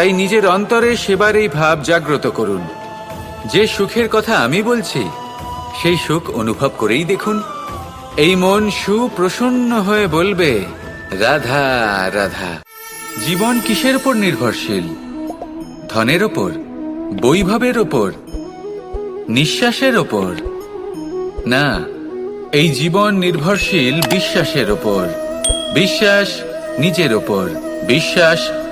তাই নিজের অন্তরে সেবার এই ভাব জাগ্রত করুন। যে সুখের কথা আমি বলছি, সেই সুখ অনুভব করেই দেখুন। এই মন সুপ্রসন্ন হয়ে বলবে, রাধা রাধা। জীবন কিসের উপর নির্ভরশীল? ধনের ওপর বৈভবের ওপর নিঃশ্বাসের ওপর না, এই জীবন নির্ভরশীল বিশ্বাসের ওপর বিশ্বাস নিজের ওপর বিশ্বাস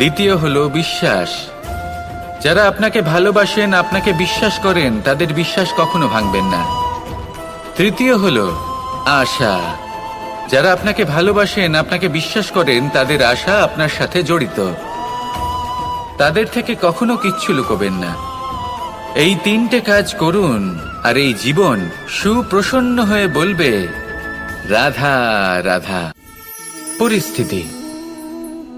দ্বিতীয় হলো বিশ্বাস। যারা আপনাকে ভালোবাসেন, আপনাকে বিশ্বাস করেন, তাদের বিশ্বাস কখনো ভাঙবেন না। তৃতীয় হলো আশা। যারা আপনাকে ভালোবাসেন, আপনাকে বিশ্বাস করেন, তাদের আশা আপনার সাথে জড়িত। তাদের থেকে কখনো কিচ্ছু লুকোবেন না। এই তিনটে কাজ করুন, আর এই জীবন সুপ্রসন্ন হয়ে বলবে, রাধা রাধা। পরিস্থিতি।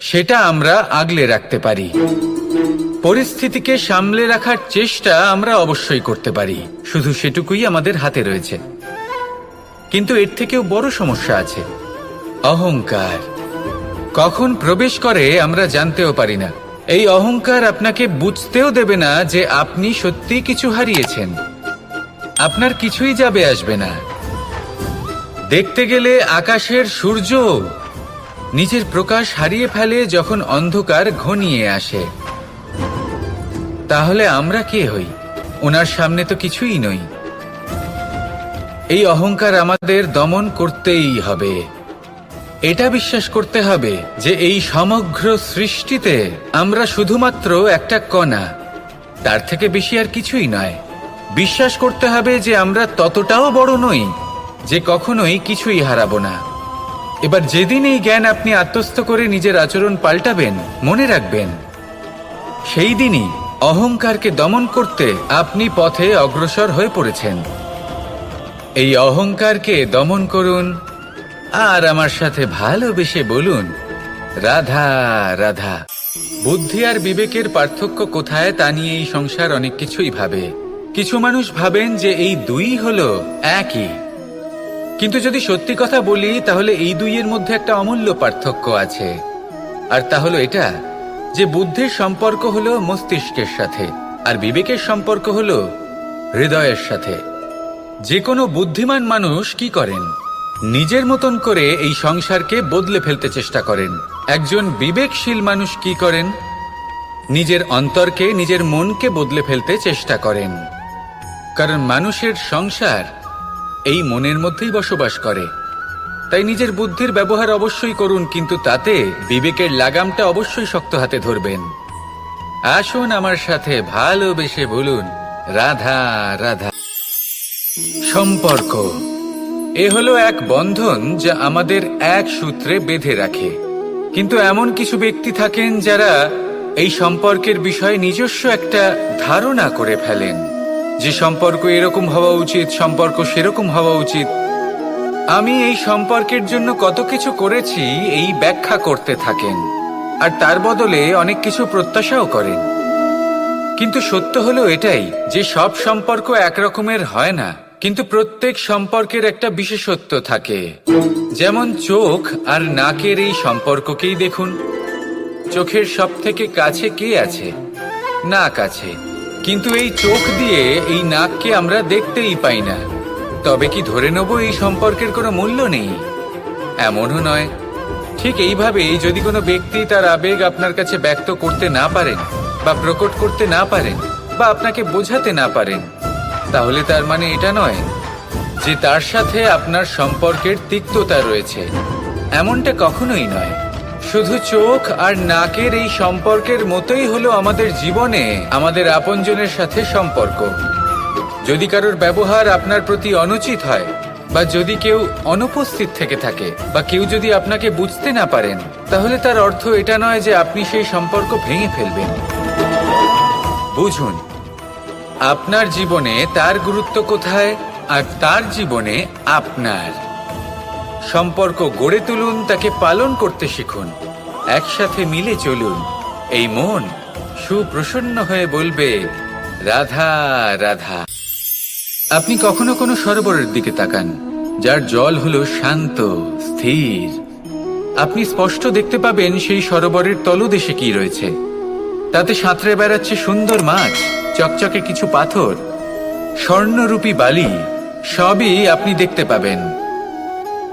সেটা আমরা আগলে রাখতে পারি। পরিস্থিতিকে সামলে রাখার চেষ্টা আমরা অবশ্যই করতে পারি। শুধু সেটুকুই আমাদের হাতে রয়েছে। কিন্তু এর থেকেও বড় সমস্যা আছে। অহংকার। কখন প্রবেশ করে আমরা জানতেও পারি না। এই অহংকার আপনাকে বুঝতেও দেবে না যে আপনি সত্যি কিছু হারিয়েছেন। আপনার কিছুই যাবে আসবে না। দেখতে গেলে আকাশের সূর্য নিজের প্রকাশ হারিয়ে ফেলে যখন অন্ধকার ঘনিয়ে আসে। তাহলে আমরা কে হই? ওনার সামনে তো কিছুই নই। এই অহংকার আমাদের দমন করতেই হবে। এটা বিশ্বাস করতে হবে যে এই সমগ্র সৃষ্টিতে আমরা শুধুমাত্র একটা কণা। তার থেকে বেশি আর কিছুই নয়। বিশ্বাস করতে হবে যে আমরা ততটাও বড় নই যে কখনোই কিছুই হারাবো না। এবার যেদিন এই জ্ঞান আপনি আত্মস্থ করে নিজের আচরণ পাল্টাবেন, মনে রাখবেন, সেই দিনই অহংকারকে দমন করতে আপনি পথে অগ্রসর হয়ে পড়েছেন। এই অহংকারকে দমন করুন আর আমার সাথে ভালোবেসে বলুন, রাধা রাধা। বুদ্ধি আর বিবেকের পার্থক্য কোথায় তা নিয়ে এই সংসার অনেক কিছুই ভাবে। কিছু মানুষ ভাবেন যে এই দুই হলো একই। কিন্তু যদি সত্যি কথা বলি, তাহলে এই দুইয়ের মধ্যে একটা অমূল্য পার্থক্য আছে। আর তা হলো এটা, যে বুদ্ধির সম্পর্ক হলো মস্তিষ্কের সাথে, আর বিবেকের সম্পর্ক হলো হৃদয়ের সাথে। যে কোনো বুদ্ধিমান মানুষ কি করেন? নিজের মতন করে এই সংসারকে বদলে ফেলতে চেষ্টা করেন। একজন বিবেকশীল মানুষ কি করেন? নিজের অন্তরকে, নিজের মনকে বদলে ফেলতে চেষ্টা করেন। কারণ মানুষের সংসার এই মনের মধ্যেই বসবাস করে। তাই নিজের বুদ্ধির ব্যবহার অবশ্যই করুন, কিন্তু তাতে বিবেকের লাগামটা অবশ্যই শক্ত হাতে ধরবেন। আসুন আমার সাথে ভালোবেসে বলুন, রাধা রাধা। সম্পর্ক। এ হলো এক বন্ধন যা আমাদের এক সূত্রে বেঁধে রাখে। কিন্তু এমন কিছু ব্যক্তি থাকেন যারা এই সম্পর্কের বিষয়ে নিজস্ব একটা ধারণা করে ফেলেন। যে সম্পর্ক এরকম হওয়া উচিত, সম্পর্ক সেরকম হওয়া উচিত। আমি এই সম্পর্কের জন্য কত কিছু করেছি, এই ব্যাখ্যা করতে থাকেন। আর তার বদলে অনেক কিছু প্রত্যাশাও করেন। কিন্তু সত্য হলো এটাই, যে সব সম্পর্ক একরকমের হয় না, কিন্তু প্রত্যেক সম্পর্কের একটা বিশেষত্ব থাকে। যেমন চোখ আর নাকের এই সম্পর্ককেই দেখুন। চোখের সব থেকে কাছে কে আছে? নাক আছে। কিন্তু এই চোখ দিয়ে এই নাককে আমরা দেখতেই পাই না। তবে কি ধরে নেব এই সম্পর্কের কোনো মূল্য নেই? এমনও নয়। ঠিক এইভাবেই যদি কোনো ব্যক্তি তার আবেগ আপনার কাছে ব্যক্ত করতে না পারেন বা প্রকট করতে না পারেন বা আপনাকে বোঝাতে না পারেন, তাহলে তার মানে এটা নয় যে তার সাথে আপনার সম্পর্কের তিক্ততা রয়েছে। এমনটা কখনোই নয়। শুধু চোখ আর নাকের এই সম্পর্কের মতোই হলো আমাদের জীবনে, আমাদের আপনজনের সাথে সম্পর্ক। যদি কারোর ব্যবহার আপনার প্রতি অনুচিত হয়, বা যদি কেউ অনুপস্থিত থেকে থাকে, বা কেউ যদি আপনাকে বুঝতে না পারেন, তাহলে তার অর্থ এটা নয় যে আপনি সেই সম্পর্ক ভেঙে ফেলবেন। বুঝুন, আপনার জীবনে তার গুরুত্ব কোথায় আর তার জীবনে আপনার। সম্পর্ক গড়ে তুলুন, তাকে পালন করতে শিখুন। একসাথে মিলে চলুন। এই মন সুপ্রসন্ন হয়ে বলবে, রাধা রাধা। আপনি কখনো কোনো সরোবরের দিকে তাকান, যার জল হলো শান্ত, স্থির। আপনি স্পষ্ট দেখতে পাবেন সেই সরোবরের তলদেশে কি রয়েছে। তাতে সাঁতরে বেড়াচ্ছে সুন্দর মাছ, চকচকে কিছু পাথর, স্বর্ণরূপী বালি, সবই আপনি দেখতে পাবেন।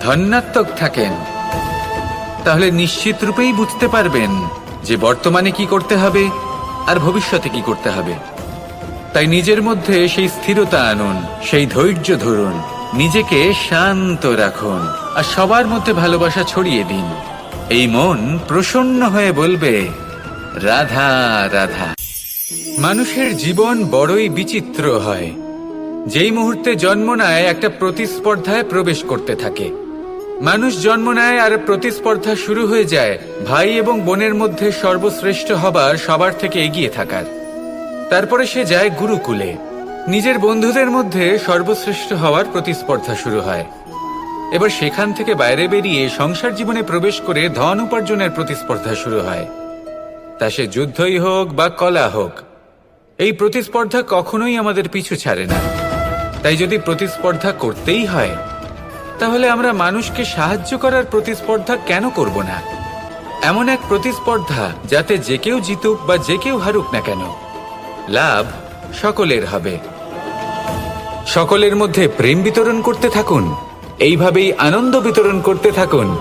ধন্যাত্মক থাকেন। তাহলে নিশ্চিত রূপেই বুঝতে পারবেন যে বর্তমানে কি করতে হবে আর ভবিষ্যতে কি করতে হবে। তাই নিজের মধ্যে সেই স্থিরতা আনুন, সেই ধৈর্য ধরুন, নিজেকে শান্ত রাখুন আর সবার মধ্যে ভালোবাসা ছড়িয়ে দিন। এই মন প্রসন্ন হয়ে বলবে, রাধা রাধা। মানুষের জীবন বড়ই বিচিত্র হয়। যেই মুহূর্তে জন্ম নেয়, একটা প্রতিস্পর্ধায় প্রবেশ করতে থাকে। মানুষ জন্ম নেয় আর প্রতিস্পর্ধা শুরু হয়ে যায়। ভাই এবং বোনের মধ্যে সর্বশ্রেষ্ঠ হবার সবার থেকে এগিয়ে থাকার। তারপরে সে যায় গুরুকুলে। নিজের বন্ধুদের মধ্যে সর্বশ্রেষ্ঠ হওয়ার প্রতিস্পর্ধা শুরু হয়। এবার সেখান থেকে বাইরে বেরিয়ে সংসার জীবনে প্রবেশ করে ধন উপার্জনের প্রতিস্পর্ধা শুরু হয়। তা সে যুদ্ধই হোক বা কলা হোক, এই প্রতিস্পর্ধা কখনোই আমাদের পিছু ছাড়ে না। তাই যদি প্রতিস্পর্ধা করতেই হয় তাহলে আমরা মানুষকে সাহায্য করার প্রতিস্পর্ধা কেন করব না? এমন এক প্রতিস্পর্ধা যাতে যে কেউ জিতুক বা যে কেউ হারুক না কেন। লাভ সকলের হবে। সকলের মধ্যে প্রেম বিতরণ করতে থাকুন। এইভাবেই আনন্দ বিতরণ করতে থাকুন।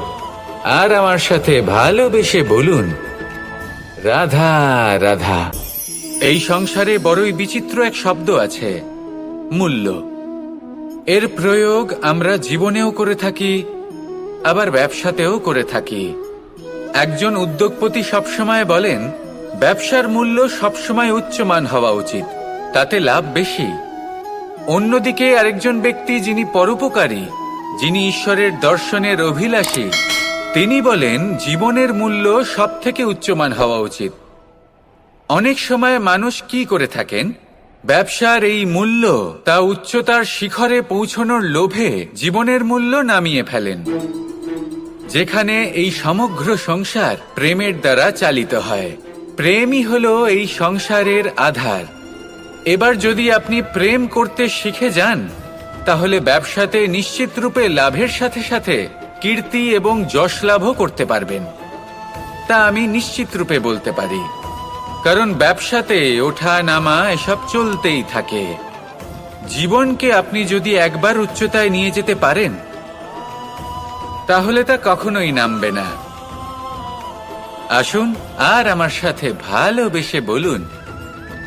আর আমার সাথে ভালোবেসে বলুন, রাধা রাধা। এই সংসারে বড়ই বিচিত্র এক শব্দ আছে, মূল্য। এর প্রয়োগ আমরা জীবনেও করে থাকি, আবার ব্যবসাতেও করে থাকি। একজন উদ্যোগপতি সবসময় বলেন, ব্যবসার মূল্য সবসময় উচ্চমান হওয়া উচিত, তাতে লাভ বেশি। অন্যদিকে আরেকজন ব্যক্তি যিনি পরোপকারী, যিনি ঈশ্বরের দর্শনের অভিলাষী, তিনি বলেন, জীবনের মূল্য সব থেকে উচ্চমান হওয়া উচিত। অনেক সময় মানুষ কি করে থাকেন? ব্যবসার এই মূল্য তা উচ্চতার শিখরে পৌঁছনোর লোভে জীবনের মূল্য নামিয়ে ফেলেন, যেখানে এই সমগ্র সংসার প্রেমের দ্বারা চালিত হয়। প্রেমই হল এই সংসারের আধার। এবার যদি আপনি প্রেম করতে শিখে যান, তাহলে ব্যবসাতে নিশ্চিত রূপে লাভের সাথে সাথে কীর্তি এবং যশ লাভও করতে পারবেন। তা আমি নিশ্চিত রূপে বলতে পারি। কারণ ব্যবসাতে, ওঠা, নামা, এসব চলতেই থাকে। জীবনকে আপনি যদি একবার উচ্চতায় নিয়ে যেতে পারেন, তাহলে তা কখনোই নামবে না। আসুন, আর আমার সাথে ভালোবেসে বলুন,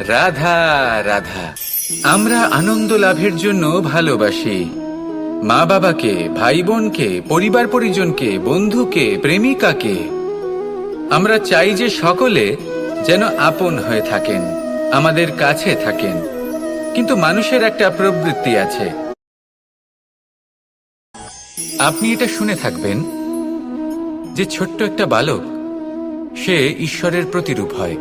রাধা রাধা। আমরা আনন্দ লাভের জন্য ভালোবাসি। মা বাবাকে, ভাই বোনকে, পরিবার পরিজনকে, বন্ধুকে, প্রেমিকাকে। আমরা চাই যে সকলে যেন আপন হয়ে থাকেন, আমাদের কাছে থাকেন। কিন্তু মানুষের একটা প্রবৃত্তি আছে। আপনি এটা শুনে থাকবেন যে ছোট্ট একটা বালক, সে ঈশ্বরের প্রতিরূপ হয়।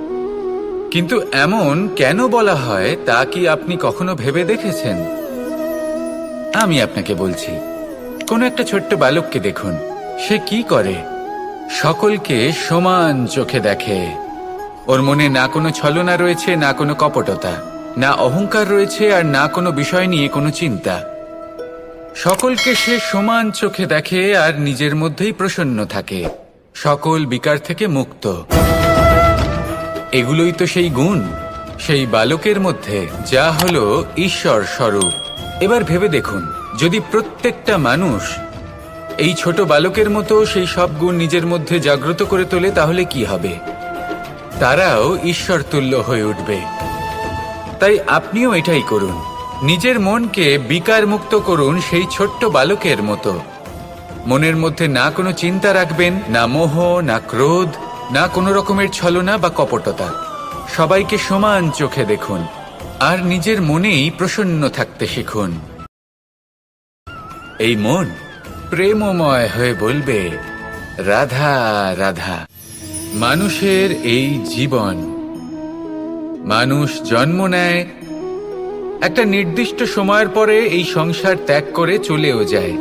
কিন্তু এমন কেন বলা হয়, তা কি আপনি কখনো ভেবে দেখেছেন? আমি আপনাকে বলছি, কোনো একটা ছোট্ট বালককে দেখুন, সে কি করে? সকলকে সমান চোখে দেখে। ওর মনে না কোনো ছলনা রয়েছে, না কোনো কপটতা, না অহংকার রয়েছে আর না কোনো বিষয় নিয়ে কোনো চিন্তা। সকলকে সে সমান চোখে দেখে আর নিজের মধ্যেই প্রসন্ন থাকে। সকল বিকার থেকে মুক্ত। এগুলোই তো সেই গুণ, সেই বালকের মধ্যে, যা হলো ঈশ্বর স্বরূপ। এবার ভেবে দেখুন, যদি প্রত্যেকটা মানুষ এই ছোট বালকের মতো সেই সব গুণ নিজের মধ্যে জাগ্রত করে তোলে, তাহলে কি হবে? তারাও ঈশ্বর তুল্য হয়ে উঠবে। তাই আপনিও এটাই করুন। নিজের মনকে বিকার মুক্ত করুন সেই ছোট্ট বালকের মতো। মনের মধ্যে না কোনো চিন্তা রাখবেন, না মোহ, না ক্রোধ, না কোনো রকমের ছলনা বা কপটতা। সবাইকে সমান চোখে দেখুন। আর নিজের মনেই প্রসন্ন থাকতে শিখুন। এই মন প্রেমময় হয়ে বলবে, রাধা রাধা। মানুষের এই জীবন। মানুষ জন্ম নেয়, একটা নির্দিষ্ট সময়ের পরে এই সংসার ত্যাগ করে চলেও যায়।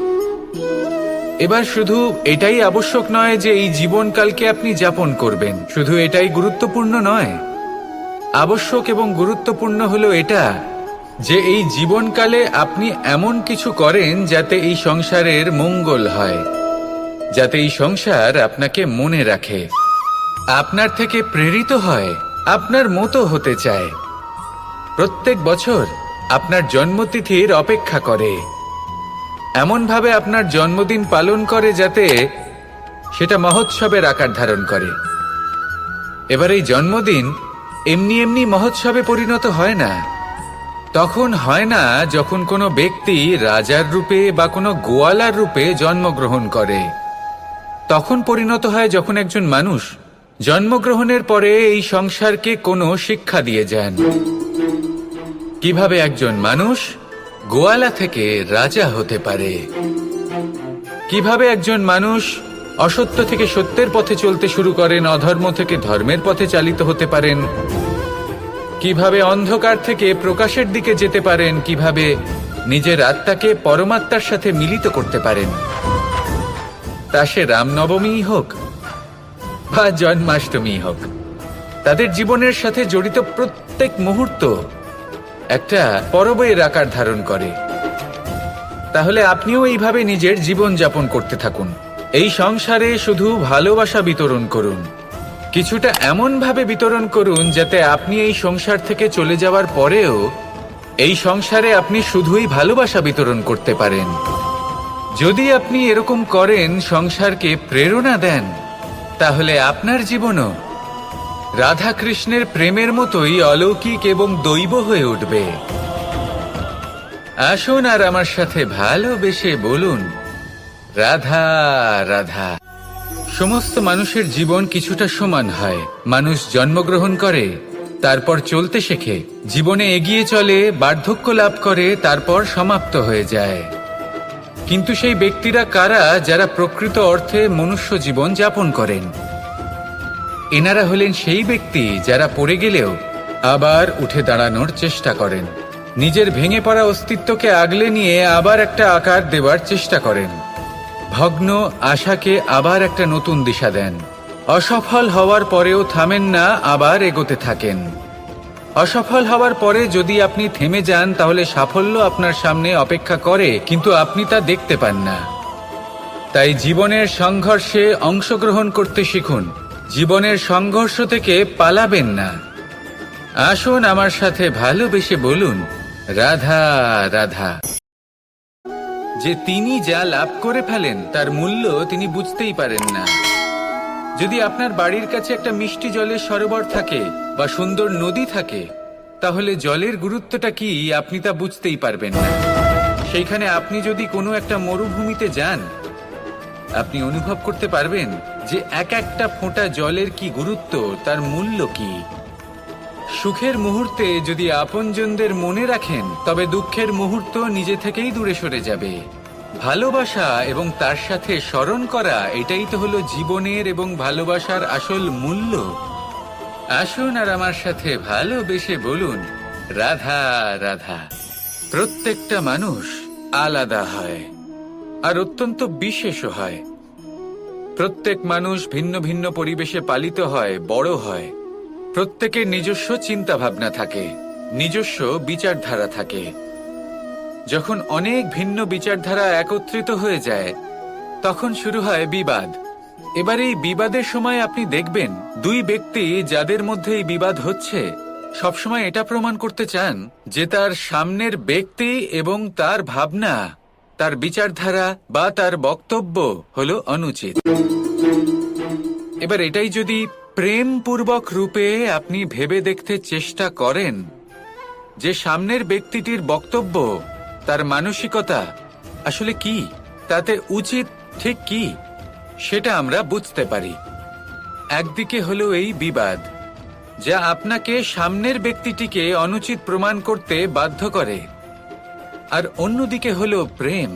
এবার শুধু এটাই আবশ্যক নয় যে এই জীবনকালকে আপনি যাপন করবেন। শুধু এটাই গুরুত্বপূর্ণ নয়। আবশ্যক এবং গুরুত্বপূর্ণ হলো এটা যে এই জীবনকালে আপনি এমন কিছু করেন যাতে এই সংসারের মঙ্গল হয়, যাতে এই সংসার আপনাকে মনে রাখে। আপনার থেকে প্রেরিত হয়, আপনার মতো হতে চায়। প্রত্যেক বছর আপনার জন্মতিথির অপেক্ষা করে। এমনভাবে আপনার জন্মদিন পালন করে যাতে সেটা মহোৎসবের আকার ধারণ করে। এবার এই জন্মদিন এমনি এমনি মহোৎসবে পরিণত হয় না। তখন হয় না যখন কোনো ব্যক্তি রাজার রূপে বা কোনো গোয়ালার রূপে জন্মগ্রহণ করে। তখন পরিণত হয় যখন একজন মানুষ জন্মগ্রহণের পরে এই সংসারকে কোনো শিক্ষা দিয়ে যান। কীভাবে একজন মানুষ গোয়ালা থেকে রাজা হতে পারে? কীভাবে একজন মানুষ অসত্য থেকে সত্যের পথে চলতে শুরু করেন, অধর্ম থেকে ধর্মের পথে চালিত হতে পারেন? কীভাবে অন্ধকার থেকে প্রকাশের দিকে যেতে পারেন? কীভাবে নিজের আত্মাকে পরমাত্মার সাথে মিলিত করতে পারেন? তা সে রামনবমী হোক বা জন্মাষ্টমী হোক। তাদের জীবনের সাথে জড়িত প্রত্যেক মুহূর্ত একটা পরবের আকার ধারণ করে। তাহলে আপনিও এইভাবে নিজের জীবন যাপন করতে থাকুন। এই সংসারে শুধু ভালোবাসা বিতরণ করুন। কিছুটা এমন ভাবে বিতরণ করুন যাতে আপনি এই সংসার থেকে চলে যাওয়ার পরেও এই সংসারে আপনি শুধুই ভালোবাসা বিতরণ করতে পারেন। যদি আপনি এরকম করেন, সংসারকে প্রেরণা দেন তাহলে আপনার জীবনও? রাধা কৃষ্ণের প্রেমের মতোই অলৌকিক এবং দৈব হয়ে উঠবে। আসুন আর আমার সাথে ভালোবেসে বলুন, রাধা রাধা। সমস্ত মানুষের জীবন কিছুটা সমান হয়। মানুষ জন্মগ্রহণ করে, তারপর চলতে শেখে। জীবনে এগিয়ে চলে, বার্ধক্য লাভ করে, তারপর সমাপ্ত হয়ে যায়। কিন্তু সেই ব্যক্তিরা কারা যারা প্রকৃত অর্থে মনুষ্য জীবন যাপন করেন? এনারা হলেন সেই ব্যক্তি যারা পড়ে গেলেও আবার উঠে দাঁড়ানোর চেষ্টা করেন। নিজের ভেঙে পড়া অস্তিত্বকে আগলে নিয়ে আবার একটা আকার দেওয়ার চেষ্টা করেন। ভগ্ন আশাকে আবার একটা নতুন দিশা দেন। অসফল হওয়ার পরেও থামেন না, আবার এগোতে থাকেন। অসফল হওয়ার পরে যদি আপনি থেমে যান, তাহলে সাফল্য আপনার সামনে অপেক্ষা করে, কিন্তু আপনি তা দেখতে পান না। তাই জীবনের সংঘর্ষে অংশগ্রহণ করতে শিখুন। জীবনের সংঘর্ষ থেকে পালাবেন না। আসুন আমার সাথে ভালোবেসে বলুন, রাধা রাধা। যে তিনি যা লাভ করে ফেলেন, তার মূল্য তিনি বুঝতেই পারেন না। যদি আপনার বাড়ির কাছে একটা মিষ্টি জলের সরোবর থাকে বা সুন্দর নদী থাকে, তাহলে জলের গুরুত্বটা কি আপনি তা বুঝতেই পারবেন না। সেইখানে আপনি যদি কোনো একটা মরুভূমিতে যান, আপনি অনুভব করতে পারবেন যে এক একটা ফোঁটা জলের কি গুরুত্ব, তার মূল্য কি। সুখের মুহূর্তে যদি আপনজনদের মনে রাখেন, তবে দুঃখের মুহূর্ত নিজে থেকেই দূরে সরে যাবে। ভালোবাসা এবং তার সাথে স্মরণ করা, এটাই তো হলো জীবনের এবং ভালোবাসার আসল মূল্য। আসুন আর আমার সাথে ভালোবেসে বলুন, রাধা রাধা। প্রত্যেকটা মানুষ আলাদা হয় আর অত্যন্ত বিশেষও হয়। প্রত্যেক মানুষ ভিন্ন ভিন্ন পরিবেশে পালিত হয়, বড় হয়। প্রত্যেকের নিজস্ব চিন্তা ভাবনা থাকে, নিজস্ব বিচারধারা থাকে। যখন অনেক ভিন্ন বিচারধারা একত্রিত হয়ে যায়, তখন শুরু হয় বিবাদ এবার এই বিবাদের সময় আপনি দেখবেন দুই ব্যক্তি যাদের মধ্যে এই বিবাদ হচ্ছে, সবসময় এটা প্রমাণ করতে চান যে তার সামনের ব্যক্তি এবং তার ভাবনা, তার বিচারধারা বা তার বক্তব্য হলো অনুচিত। এবার এটাই যদি প্রেমপূর্বক রূপে আপনি ভেবে দেখতে চেষ্টা করেন যে সামনের ব্যক্তিটির বক্তব্য, তার মানসিকতা আসলে কি, তাতে উচিত ঠিক কি সেটা আমরা বুঝতে পারি। একদিকে হলো এই বিবাদ, যা আপনাকে সামনের ব্যক্তিটিকে অনুচিত প্রমাণ করতে বাধ্য করে, আর অন্যদিকে হলো প্রেম,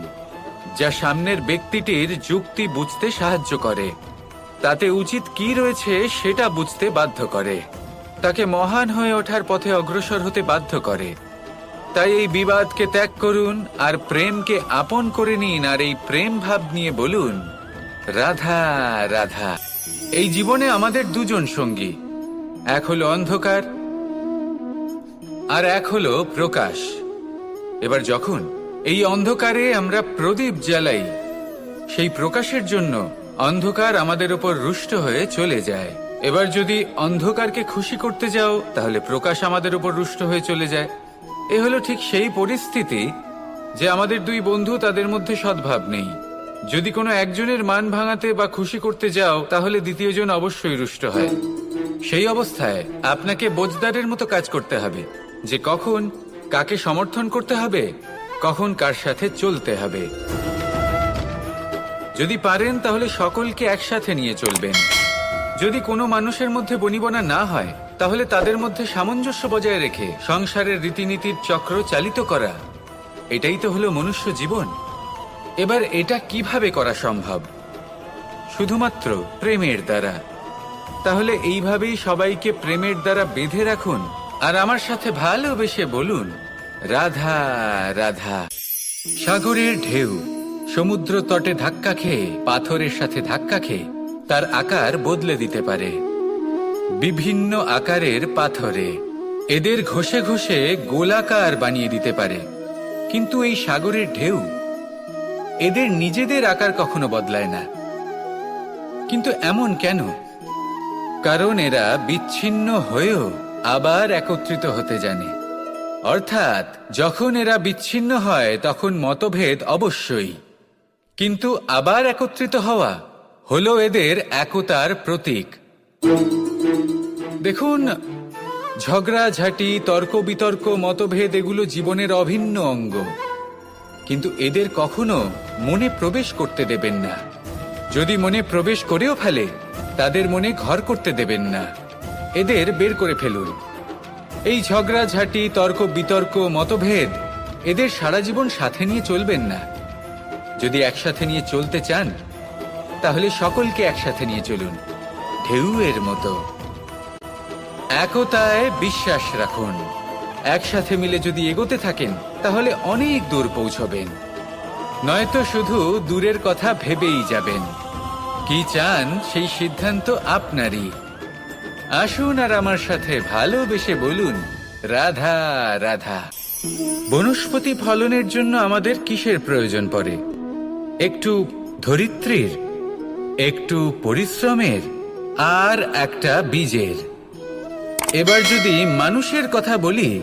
যা সামনের ব্যক্তিটির যুক্তি বুঝতে সাহায্য করে। তাতে উচিত কি রয়েছে সেটা বুঝতে বাধ্য করে। তাকে মহান হয়ে ওঠার পথে অগ্রসর হতে বাধ্য করে। তাই এই বিবাদকে ত্যাগ করুন আর প্রেমকে আপন করে নিন আর এই প্রেম ভাব নিয়ে বলুন রাধা রাধা। এই জীবনে আমাদের দুজন সঙ্গী। এক হলো অন্ধকার, আর এক হলো প্রকাশ। এবার যখন এই অন্ধকারে আমরা প্রদীপ জ্বালাই, সেই প্রকাশের জন্য অন্ধকার আমাদের ওপর রুষ্ট হয়ে চলে যায়। এবার যদি অন্ধকারকে খুশি করতে যাও, তাহলে প্রকাশ আমাদের উপর রুষ্ট হয়ে চলে যায়। এ হলো ঠিক সেই পরিস্থিতি যে আমাদের দুই বন্ধু তাদের মধ্যে সদ্ভাব নেই। যদি কোনো একজনের মান ভাঙাতে বা খুশি করতে যাও, তাহলে দ্বিতীয়জন অবশ্যই রুষ্ট হয়। সেই অবস্থায় আপনাকে বোঝদারের মতো কাজ করতে হবে, যে কখন কাকে সমর্থন করতে হবে, কখন কার সাথে চলতে হবে। যদি পারেন, তাহলে সকলকে একসাথে নিয়ে চলবেন। যদি কোনো মানুষের মধ্যে বনিবনা না হয়, তাহলে তাদের মধ্যে সামঞ্জস্য বজায় রেখে সংসারের রীতিনীতির চক্র চালিত করা। এটাই তো হলো মনুষ্য জীবন। এবার এটা কীভাবে করা সম্ভব? শুধুমাত্র প্রেমের দ্বারা। তাহলে এইভাবেই সবাইকে প্রেমের দ্বারা বেঁধে রাখুন, আর আমার সাথে ভালোবেসে বলুন, রাধা রাধা। সাগরের ঢেউ, সমুদ্র তটে ধাক্কা খেয়ে, পাথরের সাথে ধাক্কা খেয়ে, তার আকার বদলে দিতে পারে। বিভিন্ন আকারের পাথরে, এদের ঘষে ঘষে গোলাকার বানিয়ে দিতে পারে। কিন্তু এই সাগরের ঢেউ এদের নিজেদের আকার কখনো বদলায় না। কিন্তু এমন কেন? কারণ এরা বিচ্ছিন্ন হয়েও আবার একত্রিত হতে জানে। অর্থাৎ, যখন এরা বিচ্ছিন্ন হয়, তখন মতভেদ অবশ্যই। কিন্তু আবার একত্রিত হওয়া হলো এদের একতার প্রতীক। দেখুন, ঝগড়াঝাটি, তর্ক বিতর্ক, মতভেদ এগুলো জীবনের অভিন্ন অঙ্গ। কিন্তু এদের কখনো মনে প্রবেশ করতে দেবেন না। যদি মনে প্রবেশ করেও ফেলে, তাদের মনে ঘর করতে দেবেন না। এদের বের করে ফেলুন। এই ঝগড়াঝাটি তর্ক, বিতর্ক, মতভেদ এদের সারা জীবন সাথে নিয়ে চলবেন না। যদি একসাথে নিয়ে চলতে চান, তাহলে সকলকে একসাথে নিয়ে চলুন, ঢেউয়ের মতো। একতায় বিশ্বাস রাখুন। একসাথে মিলে যদি এগোতে থাকেন, তাহলে অনেক দূর পৌঁছবেন। নয়তো শুধু দূরের কথা ভেবেই যাবেন। কি চান সেই সিদ্ধান্ত আপনারই। আসুন আর আমার সাথে ভালোবেসে বলুন, রাধা রাধা। বনস্পতি ফলনের জন্য আমাদের কিসের প্রয়োজন পড়ে? একটু ধরিত্রীর, একটু পরিশ্রমের, আর একটা বীজের। এবার যদি মানুষের কথা বলি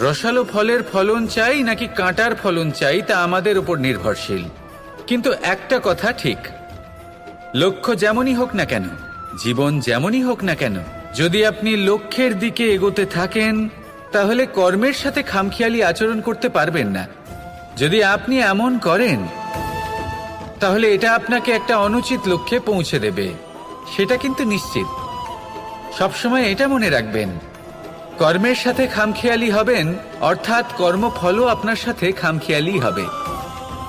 রসালো ফলের ফলন চাই নাকি কাঁটার ফলন চাই তা আমাদের উপর নির্ভরশীল। কিন্তু একটা কথা ঠিক। লক্ষ্য যেমনই হোক না কেন, জীবন যেমনই হোক না কেন, যদি আপনি লক্ষ্যের দিকে এগোতে থাকেন, তাহলে কর্মের সাথে খামখেয়ালি আচরণ করতে পারবেন না। যদি আপনি এমন করেন, তাহলে এটা আপনাকে একটা অনুচিত লক্ষ্যে পৌঁছে দেবে। সেটা কিন্তু নিশ্চিত। সবসময় এটা মনে রাখবেন। কর্মের সাথে খামখেয়ালি হবেন, অর্থাৎ কর্মফলও আপনার সাথে খামখেয়ালি হবে।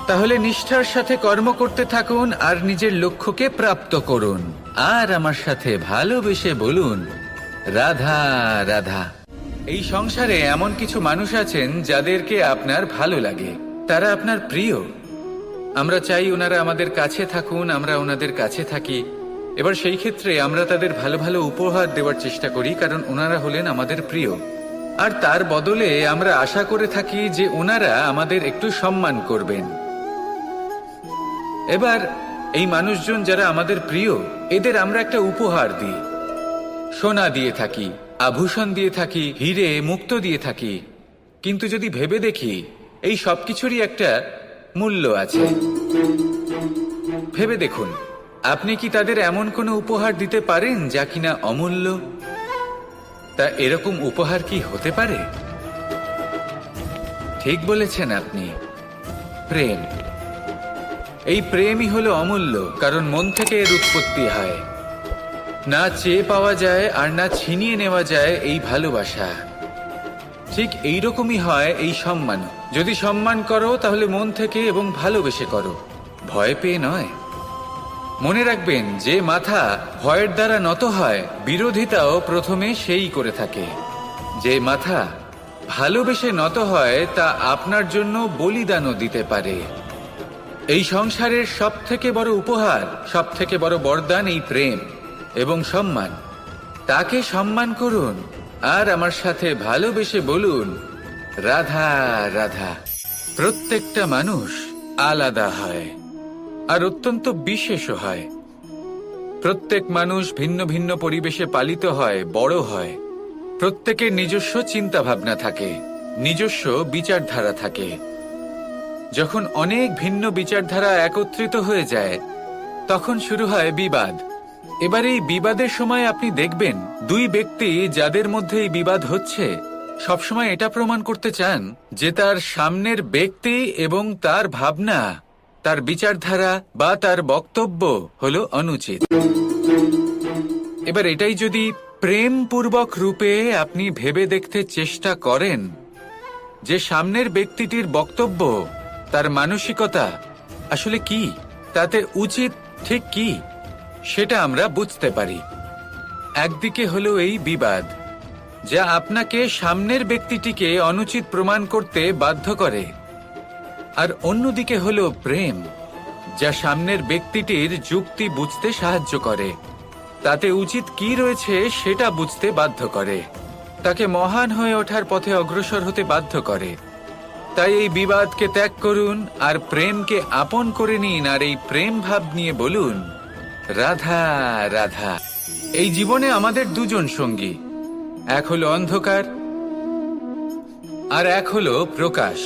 তাহলে নিষ্ঠার সাথে কর্ম করতে থাকুন আর নিজের লক্ষ্যকে প্রাপ্ত করুন। আর আমার সাথে ভালোবেসে বলুন, রাধা রাধা। এই সংসারে এমন কিছু মানুষ আছেন যাদেরকে আপনার ভালো লাগে। তারা আপনার প্রিয়। আমরা চাই ওনারা আমাদের কাছে থাকুন, আমরা ওনাদের কাছে থাকি। এবার সেই ক্ষেত্রে আমরা তাদের ভালো ভালো উপহার দেওয়ার চেষ্টা করি, কারণ ওনারা হলেন আমাদের প্রিয়। আর তার বদলে আমরা আশা করে থাকি যে ওনারা আমাদের একটু সম্মান করবেন। এবার এই মানুষজন যারা আমাদের প্রিয়, এদের আমরা একটা উপহার দিই। সোনা দিয়ে থাকি, আভূষণ দিয়ে থাকি, হিরে, মুক্ত দিয়ে থাকি। কিন্তু যদি ভেবে দেখি, এই সবকিছুরই একটা মূল্য আছে। ভেবে দেখুন। আপনি কি তাদের এমন কোনো উপহার দিতে পারেন যা কিনা অমূল্য? তা এরকম উপহার কি হতে পারে? ঠিক বলেছেন আপনি। প্রেম। এই প্রেমই হলো অমূল্য, কারণ মন থেকে এর উৎপত্তি হয়। না চেয়ে পাওয়া যায় আর না ছিনিয়ে নেওয়া যায় এই ভালোবাসা। ঠিক এই রকমই হয় এই সম্মান। যদি সম্মান করো, তাহলে মন থেকে এবং ভালোবেসে করো। ভয় পেয়ে নয়। মনে রাখবেন যে মাথা ভয়ের দ্বারা নত হয়, বিরোধিতাও প্রথমে সেই করে থাকে। যে মাথা ভালোবেসে নত হয়, তা আপনার জন্য বলিদানও দিতে পারে। এই সংসারের সব থেকে বড় উপহার সব থেকে বড় বরদান এই প্রেম এবং সম্মান। তাকে সম্মান করুন আর আমার সাথে ভালোবেসে বলুন, রাধা রাধা। প্রত্যেকটা মানুষ আলাদা হয়। আর অত্যন্ত বিশেষও হয়। প্রত্যেক মানুষ ভিন্ন ভিন্ন পরিবেশে পালিত হয়, বড় হয়। প্রত্যেকের নিজস্ব চিন্তা ভাবনা থাকে, নিজস্ব বিচারধারা থাকে। যখন অনেক ভিন্ন বিচারধারা একত্রিত হয়ে যায়, তখন শুরু হয় বিবাদ। এবার এই বিবাদের সময় আপনি দেখবেন, দুই ব্যক্তি যাদের মধ্যে এই বিবাদ হচ্ছে, সবসময় এটা প্রমাণ করতে চান যে তার সামনের ব্যক্তি এবং তার ভাবনা তার বিচারধারা বা তার বক্তব্য হলো অনুচিত। এবার এটাই যদি প্রেমপূর্বক রূপে আপনি ভেবে দেখতে চেষ্টা করেন, যে সামনের ব্যক্তিটির বক্তব্য, তার মানসিকতা আসলে কি, তাতে উচিত ঠিক কি, সেটা আমরা বুঝতে পারি। একদিকে হলো এই বিবাদ, যা আপনাকে সামনের ব্যক্তিটিকে অনুচিত প্রমাণ করতে বাধ্য করে। আর অন্যদিকে হলো প্রেম, যা সামনের ব্যক্তিটির যুক্তি বুঝতে সাহায্য করে। তাতে উচিত কি রয়েছে সেটা বুঝতে বাধ্য করে। তাকে মহান হয়ে ওঠার পথে অগ্রসর হতে বাধ্য করে। তাই এই বিবাদকে ত্যাগ করুন আর প্রেমকে আপন করে নিন আর এই প্রেম ভাব নিয়ে বলুন, রাধা রাধা। এই জীবনে আমাদের দুজন সঙ্গী, এক হলো অন্ধকার আর এক হলো প্রকাশ।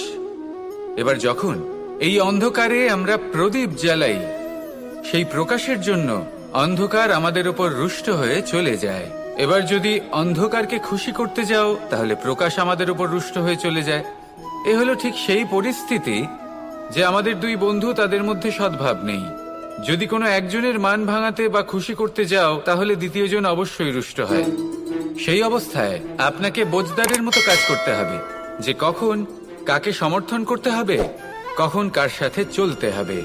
এবার যখন এই অন্ধকারে আমরা প্রদীপ জ্বালাই, সেই প্রকাশের জন্য অন্ধকার আমাদের উপর রুষ্ট হয়ে চলে যায়। এবার যদি অন্ধকারকে খুশি করতে যাও, তাহলে প্রকাশ আমাদের উপর রুষ্ট হয়ে চলে যায়। এ হলো ঠিক সেই পরিস্থিতি যে আমাদের দুই বন্ধু তাদের মধ্যে সদ্ভাব নেই। যদি কোনো একজনের মান ভাঙাতে বা খুশি করতে যাও, তাহলে দ্বিতীয়জন অবশ্যই রুষ্ট হয়। সেই অবস্থায় আপনাকে বোজদারের মতো কাজ করতে হবে, যে কখন কাকে সমর্থন করতে হবে? কখন কার সাথে চলতে হবে?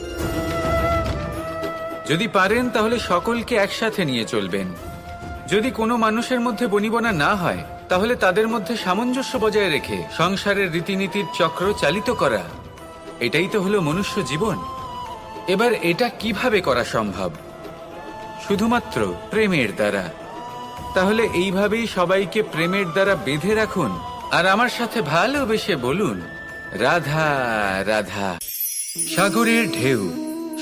যদি পারেন, তাহলে সকলকে একসাথে নিয়ে চলবেন। যদি কোনো মানুষের মধ্যে বনিবনা না হয়, তাহলে তাদের মধ্যে সামঞ্জস্য বজায় রেখে সংসারের রীতিনীতির চক্র চালিত করা। এটাই তো হলো মনুষ্য জীবন। এবার এটা কীভাবে করা সম্ভব? শুধুমাত্র প্রেমের দ্বারা। তাহলে এইভাবেই সবাইকে প্রেমের দ্বারা বেঁধে রাখুন আর আমার সাথে ভালোবেসে বলুন, রাধা রাধা। সাগরের ঢেউ,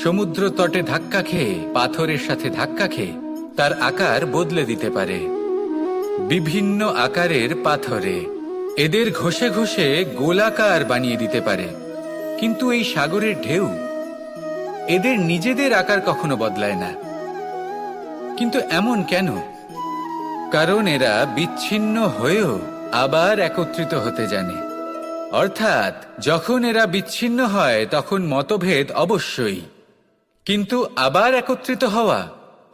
সমুদ্র তটে ধাক্কা খেয়ে, পাথরের সাথে ধাক্কা খেয়ে, তার আকার বদলে দিতে পারে। বিভিন্ন আকারের পাথরে, এদের ঘষে ঘষে গোলাকার বানিয়ে দিতে পারে। কিন্তু এই সাগরের ঢেউ, এদের নিজেদের আকার কখনো বদলায় না। কিন্তু এমন কেন? কারণ এরা বিচ্ছিন্ন হয়েও আবার একত্রিত হতে জানে। অর্থাৎ, যখন এরা বিচ্ছিন্ন হয়, তখন মতভেদ অবশ্যই। কিন্তু আবার একত্রিত হওয়া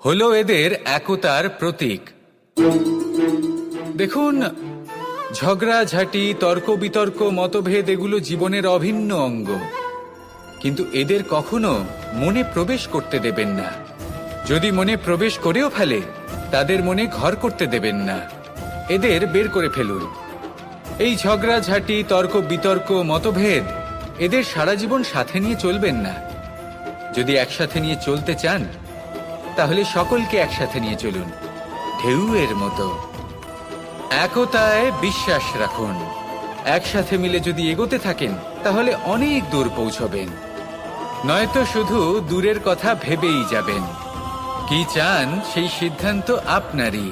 হলো এদের একতার প্রতীক। দেখুন ঝগড়াঝাটি তর্ক, বিতর্ক, মতভেদ এগুলো জীবনের অভিন্ন অঙ্গ। কিন্তু এদের কখনো মনে প্রবেশ করতে দেবেন না। যদি মনে প্রবেশ করেও ফেলে, তাদের মনে ঘর করতে দেবেন না। এদের বের করে ফেলুন। এই ঝগড়াঝাটি তর্ক বিতর্ক মতভেদ এদের সারা জীবন সাথে নিয়ে চলবেন না। যদি একসাথে নিয়ে চলতে চান, তাহলে সকলকে একসাথে নিয়ে চলুন, ঢেউয়ের মতো। একতায় বিশ্বাস রাখুন। একসাথে মিলে যদি এগোতে থাকেন, তাহলে অনেক দূর পৌঁছবেন। নয়তো শুধু দূরের কথা ভেবেই যাবেন। কি চান সেই সিদ্ধান্ত আপনারই।